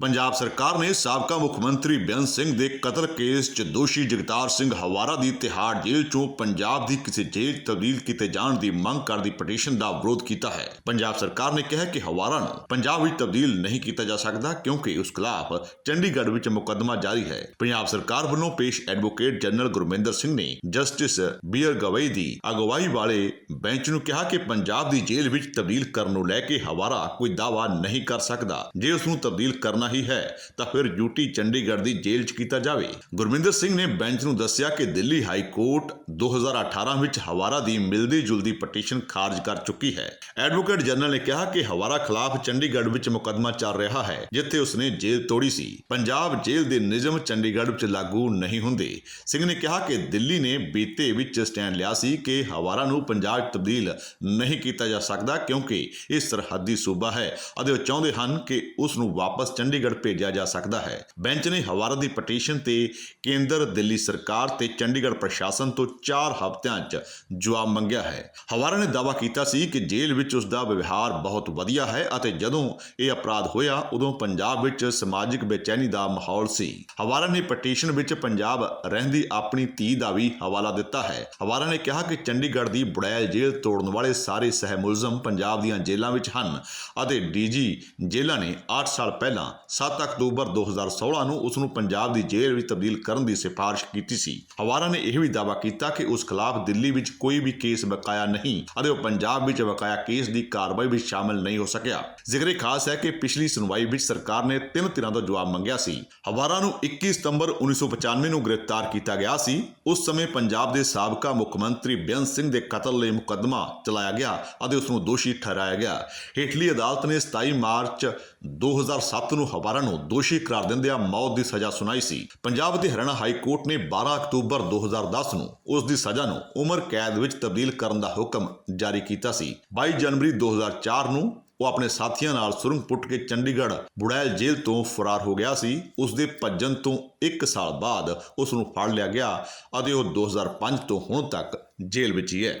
ਪੰਜਾਬ ਸਰਕਾਰ ਨੇ ਸਾਬਕਾ ਮੁੱਖ ਮੰਤਰੀ ਬੇਅੰਤ ਸਿੰਘ ਦੇ ਕਤਲ ਕੇਸ 'ਚ ਦੋਸ਼ੀ ਜਗਤਾਰ ਸਿੰਘ ਹਵਾਰਾ ਦੀ ਤਿਹਾੜ ਜੇਲ੍ਹ 'ਚੋਂ ਪੰਜਾਬ ਦੀ ਕਿਸੇ ਜੇਲ੍ਹ ਤਬਦੀਲ ਕੀਤੇ ਜਾਣ ਦੀ ਮੰਗ ਕਰਦੀ ਪਟੀਸ਼ਨ ਦਾ ਵਿਰੋਧ ਕੀਤਾ ਹੈ। ਪੰਜਾਬ ਸਰਕਾਰ ਨੇ ਕਿਹਾ ਕਿ ਹਵਾਰਾ ਨੂੰ ਪੰਜਾਬ ਵਿੱਚ ਤਬਦੀਲ ਨਹੀਂ ਕੀਤਾ ਜਾ ਸਕਦਾ ਕਿਉਂਕਿ ਉਸ ਖਿਲਾਫ ਚੰਡੀਗੜ੍ਹ ਵਿੱਚ ਮੁਕੱਦਮਾ ਜਾਰੀ ਹੈ। ਪੰਜਾਬ ਸਰਕਾਰ ਵੱਲੋਂ ਪੇਸ਼ ਐਡਵੋਕੇਟ ਜਨਰਲ ਗੁਰਮਿੰਦਰ ਸਿੰਘ ਨੇ ਜਸਟਿਸ ਬੀਅਰ ਗਵਈ ਦੀ ਅਗਵਾਈ ਵਾਲੇ ਬੈਂਚ ਨੂੰ ਕਿਹਾ ਕਿ ਪੰਜਾਬ ਦੀ ਜੇਲ੍ਹ ਵਿੱਚ ਤਬਦੀਲ ਕਰਨ ਨੂੰ ਲੈ ਕੇ ਹਵਾਰਾ ਕੋਈ ਦਾਅਵਾ ਨਹੀਂ ਕਰ ਸਕਦਾ। ਜੇ ਉਸ ਨੂੰ ਤਬਦੀਲ ਕਰਨਾ ਹੀ ਹੈ, ਤਾਂ ਫਿਰ ਯੂਟੀ ਚੰਡੀਗੜ੍ਹ ਦੀ ਜੇਲ੍ਹ 'ਚ ਕੀਤਾ ਜਾਵੇ। ਗੁਰਮਿੰਦਰ ਸਿੰਘ ਨੇ ਬੈਂਚ ਨੂੰ ਦੱਸਿਆ ਕਿ ਦਿੱਲੀ ਹਾਈ ਕੋਰਟ 2018 ਵਿੱਚ ਹਵਾਰਾ ਦੀ ਮਿਲਦੀ ਜੁਲਦੀ ਪਟੀਸ਼ਨ ਖਾਰਜ ਕਰ ਚੁੱਕੀ ਹੈ। ਐਡਵੋਕੇਟ ਜਨਰਲ ਨੇ ਕਿਹਾ ਕਿ ਹਵਾਰਾ ਖਿਲਾਫ ਚੰਡੀਗੜ੍ਹ ਵਿੱਚ ਮੁਕੱਦਮਾ ਚੱਲ ਰਿਹਾ ਹੈ, ਜਿੱਥੇ ਉਸਨੇ ਜੇਲ੍ਹ ਤੋੜੀ ਸੀ। ਪੰਜਾਬ ਜੇਲ੍ਹ ਦੇ ਨਿਯਮ ਚੰਡੀਗੜ੍ਹ ਵਿੱਚ ਲਾਗੂ ਨਹੀਂ ਹੁੰਦੇ। ਸਿੰਘ ਨੇ ਕਿਹਾ ਕਿ ਦਿੱਲੀ ਨੇ ਬੀਤੇ ਵਿੱਚ ਸਟੈਂਡ ਲਿਆ ਸੀ ਕਿ ਹਵਾਰਾ ਨੂੰ ਪੰਜਾਬ 'ਚ ਤਬਦੀਲ ਨਹੀਂ ਕੀਤਾ ਜਾ ਸਕਦਾ, ਕਿਉਂਕਿ ਇਹ ਸਰਹੱਦੀ ਸੂਬਾ ਹੈ ਅਤੇ ਉਹ ਚਾਹੁੰਦੇ ਹਨ ਕਿ ਉਸ ਨੂੰ ਵਾਪਸ ਚੰਡੀ ਚੰਡੀਗੜ੍ਹ ਭੇਜਿਆ ਜਾ ਸਕਦਾ ਹੈ। ਬੈਂਚ ਨੇ ਹਵਾਰਾ ਦੀ ਪਟੀਸ਼ਨ ਤੇ ਕੇਂਦਰ ਦਿੱਲੀ ਸਰਕਾਰ ਤੇ ਚੰਡੀਗੜ੍ਹ ਪ੍ਰਸ਼ਾਸਨ ਤੋਂ 4 ਹਫ਼ਤਿਆਂ 'ਚ ਜਵਾਬ ਮੰਗਿਆ ਹੈ। ਹਵਾਰਾ ਨੇ ਦਾਅਵਾ ਕੀਤਾ ਸੀ ਕਿ ਜੇਲ੍ਹ ਵਿੱਚ ਉਸ ਦਾ ਵਿਵਹਾਰ ਬਹੁਤ ਵਧੀਆ ਹੈ ਅਤੇ ਜਦੋਂ ਇਹ ਅਪਰਾਧ ਹੋਇਆ, ਉਦੋਂ ਪੰਜਾਬ ਵਿੱਚ ਸਮਾਜਿਕ ਬੇਚੈਨੀ ਦਾ ਮਾਹੌਲ ਸੀ। ਹਵਾਰਾ ਨੇ ਪਟੀਸ਼ਨ ਵਿੱਚ ਪੰਜਾਬ ਰਹਿੰਦੀ ਆਪਣੀ ਧੀ ਦਾ ਵੀ ਹਵਾਲਾ ਦਿੱਤਾ ਹੈ। ਹਵਾਰਾ ਨੇ ਕਿਹਾ ਕਿ ਚੰਡੀਗੜ੍ਹ ਦੀ ਬੁੜੈਲ ਜੇਲ੍ਹ ਤੋੜਨ ਵਾਲੇ ਸਾਰੇ ਸਹਿ ਮੁਲਜ਼ਮ ਪੰਜਾਬ ਦੀਆਂ ਜੇਲ੍ਹਾਂ ਵਿੱਚ ਹਨ ਅਤੇ ਡੀਜੀ ਜੇਲ੍ਹਾਂ ਨੇ 8 ਸਾਲ ਪਹਿਲਾਂ 7 ਅਕਤੂਬਰ 2016 ਨੂੰ ਉਸ ਨੂੰ ਪੰਜਾਬ ਦੀ ਜੇਲ੍ਹ ਵਿੱਚ ਤਬਦੀਲ ਕਰਨ ਦੀ ਸਿਫਾਰਿਸ਼ ਕੀਤੀ ਸੀ। ਹਵਾਰਾ ਨੇ ਇਹ ਵੀ ਦਾਅਵਾ ਕੀਤਾ ਕਿ ਉਸ ਖਿਲਾਫ ਦਿੱਲੀ ਵਿੱਚ ਕੋਈ ਵੀ ਕੇਸ ਬਕਾਇਆ ਨਹੀਂ ਅਤੇ ਉਹ ਪੰਜਾਬ ਵਿੱਚ ਬਕਾਇਆ ਕੇਸ ਦੀ ਕਾਰਵਾਈ ਵਿੱਚ ਸ਼ਾਮਲ ਨਹੀਂ ਹੋ ਸਕਿਆ। ਜ਼ਿਕਰੇ ਖਾਸ ਹੈ ਕਿ ਪਿਛਲੀ ਸੁਣਵਾਈ ਵਿੱਚ ਸਰਕਾਰ ਨੇ ਤਿੰਨ ਧਿਰਾਂ ਤੋਂ ਜਵਾਬ ਮੰਗਿਆ ਸੀ। ਹਵਾਰਾ ਨੂੰ 21 ਸਤੰਬਰ 1995 ਨੂੰ ਗ੍ਰਿਫਤਾਰ ਕੀਤਾ ਗਿਆ ਸੀ। ਉਸ ਸਮੇਂ ਪੰਜਾਬ ਦੇ ਸਾਬਕਾ ਮੁੱਖ ਮੰਤਰੀ ਬੇਅੰਤ ਸਿੰਘ ਦੇ ਕਤਲ ਲਈ ਮੁਕੱਦਮਾ ਚਲਾਇਆ ਗਿਆ ਅਤੇ ਉਸ ਨੂੰ ਦੋਸ਼ੀ ਠਹਿਰਾਇਆ ਗਿਆ। ਹੇਠਲੀ ਅਦਾਲਤ ਨੇ 27 ਮਾਰਚ 2007 ਨੂੰ ਹਵਾਰਾ ਨੂੰ ਦੋਸ਼ੀ ਕਰਾਰ ਦਿੰਦਿਆਂ ਮੌਤ ਦੀ ਸਜ਼ਾ ਸੁਣਾਈ ਸੀ। ਪੰਜਾਬ ਦੇ ਹਰਿਆਣਾ ਹਾਈ ਕੋਰਟ ਨੇ 12 ਅਕਤੂਬਰ 2010 ਨੂੰ ਉਸ ਦੀ ਸਜ਼ਾ ਨੂੰ ਉਮਰ ਕੈਦ ਵਿੱਚ ਤਬਦੀਲ ਕਰਨ ਦਾ ਹੁਕਮ ਜਾਰੀ ਕੀਤਾ ਸੀ। 22 ਜਨਵਰੀ 2004 ਨੂੰ ਉਹ ਆਪਣੇ ਸਾਥੀਆਂ ਨਾਲ ਸੁਰੰਗ ਪੁੱਟ ਕੇ ਚੰਡੀਗੜ੍ਹ ਬੁੜੈਲ ਜੇਲ੍ਹ ਤੋਂ ਫਰਾਰ ਹੋ ਗਿਆ ਸੀ। ਉਸ ਦੇ ਭੱਜਣ ਤੋਂ 1 ਸਾਲ ਬਾਅਦ ਉਸ ਨੂੰ ਫੜ ਲਿਆ ਗਿਆ ਅਤੇ ਉਹ 2005 ਤੋਂ ਹੁਣ ਤੱਕ ਜੇਲ੍ਹ ਵਿੱਚ ਹੀ ਹੈ।